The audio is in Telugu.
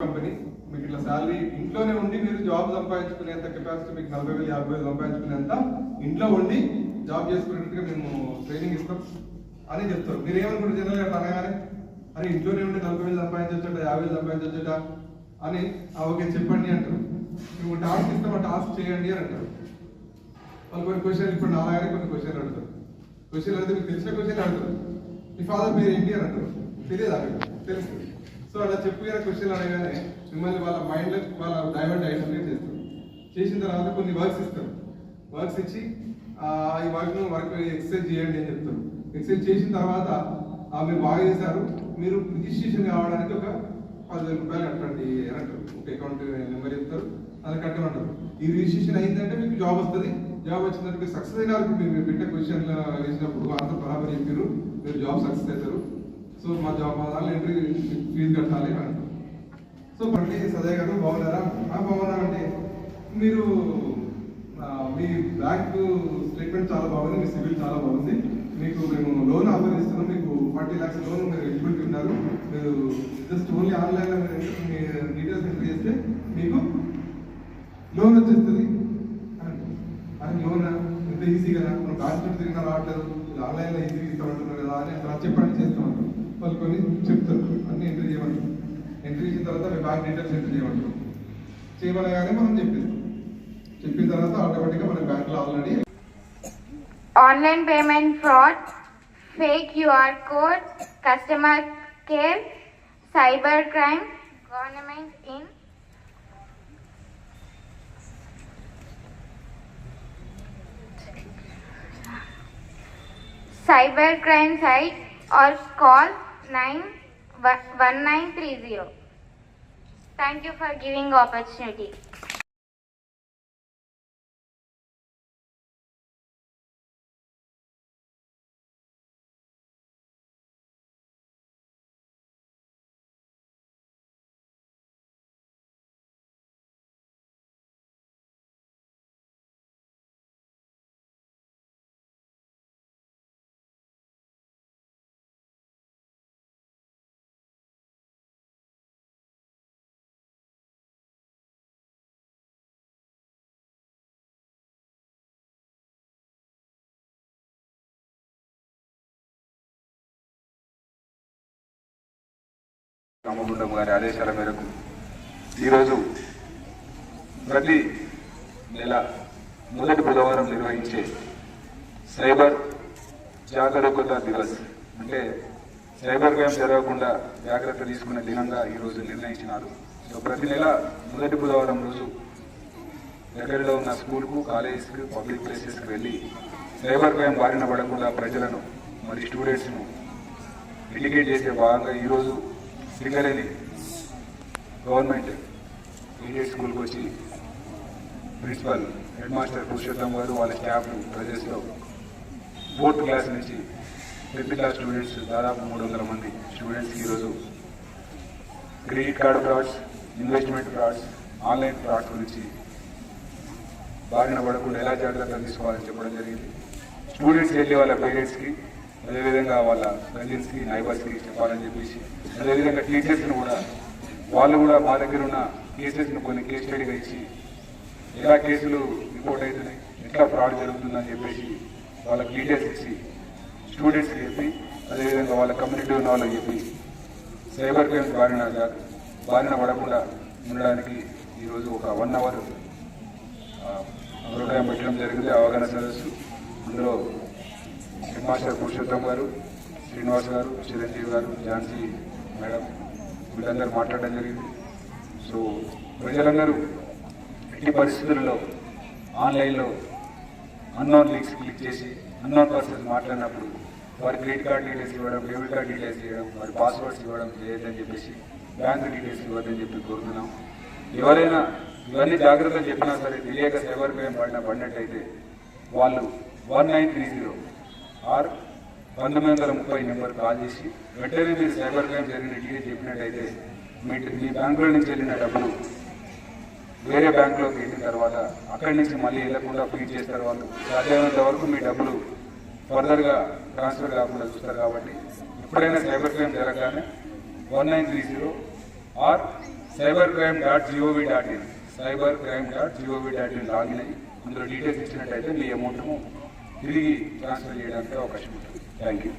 కంపెనీ మీకు ఇట్లా శాలరీ ఇంట్లోనే ఉండి మీరు జాబ్ సంపాదించుకునేంత కెపాసిటీ మీకు నలభై వేలు యాభై వేలు సంపాదించుకునేంత ఇంట్లో ఉండి జాబ్ చేసుకునేట్టుగా మేము ట్రైనింగ్ ఇస్తాం అని చెప్తారు. మీరు ఏమనుకుంటారు జనరల్ అట్లా అనగానే? అరే ఇంట్లోనే ఉండి నలభై వేలు సంపాదించొచ్చట యాభై వేలు సంపాదించొచ్చట అని "ఆ, ఓకే చెప్పండి అంటారు. మేము టాస్క్ ఇస్తాం ఆ టాస్క్ చేయండి అని అంటారు. వాళ్ళు కొన్ని క్వశ్చన్లు ఇప్పుడు నాలాగానే కొన్ని క్వశ్చన్లు అడుగుతారు. క్వశ్చన్లు అడిగితే మీకు తెలిసిన క్వశ్చన్లు అడుగుతారు. మీ ఫాదర్ పేరు ఏంటి అని అంటారు. తెలియదు అక్కడ తెలుస్తుంది సో అలా చెప్పిన క్వశ్చన్ అనగానే మిమ్మల్ని వాళ్ళ మైండ్లో వాళ్ళ డైవర్ట్ అయ్యేటట్టు చేస్తారు. చేసిన తర్వాత కొన్ని వర్క్స్ ఇస్తారు. వర్క్స్ ఇచ్చి ఆ, ఈ వర్క్ వర్క్ ఎక్సర్సైజ్ చేయండి అని చెప్తారు. ఎక్సర్సైజ్ చేసిన తర్వాత ఆ, మీరు బాగా చేశారు. మీరు రిజిస్ట్రేషన్ కావడానికి ఒక పదివేల రూపాయలు కట్టండి అని అంటారు ఒక అకౌంట్ నెంబర్ చెప్తారు. అది కట్టమంటారు. ఈ రిజిస్ట్రేషన్ అయిందంటే మీకు జాబ్ వస్తుంది. జాబ్ వచ్చిందంటే మీరు సక్సెస్ అయినారు ఇప్పుడు మీరు పెట్టే క్వశ్చన్ వేసినప్పుడు అంత బరాబర్ చెప్పారు మీరు జాబ్ సక్సెస్ అవుతారు. సో మా జాబ్ మా దాంట్లో ఎంట్రీ ఫీజు కట్టాలి అని అంటారు. సో పండి సదయ్య గారు బాగున్నారా? బాగున్నా అండి మీరు మీ బ్యాంక్ స్టేట్మెంట్ చాలా బాగుంది మీ సివిల్ చాలా బాగుంది. మీకు మేము లోన్ ఆఫర్ ఇస్తున్నాం మీకు ఫార్టీ ల్యాక్స్ లోన్ మీరు ఎలిజిబిలిటీ ఉన్నారు. మీరు జస్ట్ ఓన్లీ ఆన్లైన్లో మీ డీటెయిల్స్ ఎంటర్ చేస్తే మీకు లోన్ వచ్చేస్తుంది. అని లోన్ ఎంత ఈజీ కదా? మనం బ్యాంక్ తిరిగినా రావట్లేదు. ఆన్లైన్లో ఈజీగా ఇస్తామంటున్నారు కదా అని అక్కడ చెప్పండి చేస్తాం వాళ్ళు కొన్ని చెప్తారు. అన్ని ఎంట్రీ చేయమంటారు. ఎంట్రీ చేసిన తర్వాత మీ బ్యాంక్ డీటెయిల్స్ ఎంట్రీ చేయమంటారు. చేయమనగానే మనం చెప్పిస్తాం. చెప్పిన తర్వాత ఆటోమేటిక్గా మన బ్యాంక్లో already online payment fraud, fake QR code, customer care, cyber crime, government in. Cyber crime site or call nine one nine three zero thank you for giving opportunity Ramagundam గారి ఆదేశాల మేరకు ఈరోజు ప్రతి నెల మొదటి బుధవారం నిర్వహించే సైబర్ జాగరూకత దివస్ అంటే సైబర్ క్రైమ్ జరగకుండా జాగ్రత్త తీసుకునే దినంగా ఈరోజు నిర్ణయించినారు. సో ప్రతి నెల మొదటి బుధవారం రోజు దగ్గరలో ఉన్న స్కూల్కు కాలేజెస్కి పబ్లిక్ ప్లేసెస్కి వెళ్ళి సైబర్ క్రైమ్ బారిన పడకుండా ప్రజలను మరి స్టూడెంట్స్ను ఎడ్యుకేట్ చేసే భాగంగా ఈరోజు సింగరేణి గవర్నమెంట్ ఇండియన్ స్కూల్కి వచ్చి principal head master Purushottam garu వాళ్ళ స్టాఫ్ ప్రజెస్లో ఫోర్త్ క్లాస్ నుంచి ఫిఫ్త్ క్లాస్ స్టూడెంట్స్ దాదాపు మూడు వందల మంది స్టూడెంట్స్కి ఈరోజు credit card frauds investment frauds online frauds గురించి బారిన పడకుండా ఎలా జాగ్రత్తలు తీసుకోవాలని చెప్పడం జరిగింది. స్టూడెంట్స్ వెళ్ళే వాళ్ళ పేరెంట్స్కి అదేవిధంగా వాళ్ళ కజిన్స్కి నైబర్స్కి చెప్పాలని చెప్పేసి అదేవిధంగా టీచర్స్ని కూడా వాళ్ళు కూడా మా దగ్గర ఉన్న కేసెస్ని కొన్ని కేస్ స్టడీగా ఇచ్చి ఎలా కేసులు రిపోర్ట్ అవుతున్నాయి ఎట్లా ఫ్రాడ్ జరుగుతుందని చెప్పేసి వాళ్ళకి డీటెయిల్స్ ఇచ్చి స్టూడెంట్స్కి చెప్పి అదేవిధంగా వాళ్ళ కమ్యూనిటీ ఉన్న వాళ్ళకి చెప్పి సైబర్ క్రైమ్స్ బారిన బారిన పడకుండా ఉండడానికి ఈరోజు ఒక వన్ అవర్ ప్రోగ్రాం పెట్టడం జరిగింది. అవగాహన సదస్సు. అందులో హెడ్ మాస్టర్ పురుషోత్తం గారు శ్రీనివాస్ గారు చిరంజీవి గారు ఝాన్సీ మేడం వీళ్ళందరూ మాట్లాడడం జరిగింది. సో ప్రజలందరూ ఎట్టి పరిస్థితుల్లో ఆన్లైన్లో అన్నోన్ లింక్స్ క్లిక్ చేసి అన్నోన్ పర్సన్స్ మాట్లాడినప్పుడు వారి క్రెడిట్ కార్డ్ డీటెయిల్స్ ఇవ్వడం డెబిట్ కార్డ్ డీటెయిల్స్ ఇవ్వడం వారి పాస్వర్డ్స్ ఇవ్వడం చేయొద్దని చెప్పేసి బ్యాంక్ డీటెయిల్స్ ఇవ్వద్దని చెప్పి కోరుతున్నాం. ఎవరైనా ఇవన్నీ జాగ్రత్తలు చెప్పినా సరే తెలియక సైబర్ క్రైమ్ పడిన పడినట్టయితే వాళ్ళు one nine three zero or పంతొమ్మిది వందల ముప్పై నెంబర్ కాల్ చేసి వెంటనే మీరు సైబర్ క్రైమ్ జరిగిన చెప్పినట్టయితే మీ మీ బ్యాంకులో నుంచి వెళ్ళిన డబ్బులు వేరే బ్యాంకులోకి వెళ్ళిన తర్వాత అక్కడి నుంచి మళ్ళీ వెళ్ళకుండా ఫీడ్ చేస్తారు వాళ్ళు సాధ్యమైనంత వరకు మీ డబ్బులు ఫర్దర్గా ట్రాన్స్ఫర్ కాకుండా చూస్తారు కాబట్టి ఎప్పుడైనా cyber crime జరగగానే one nine three zero or cyber crime dot G O V dot in cyber crime dot G O V dot in login అయ్యి అందులో డీటెయిల్స్ ఇచ్చినట్టయితే మీ అమౌంట్ను తిరిగి ట్రాన్స్ఫర్ చేయడానికి అవకాశం ఉంటుంది. Thank you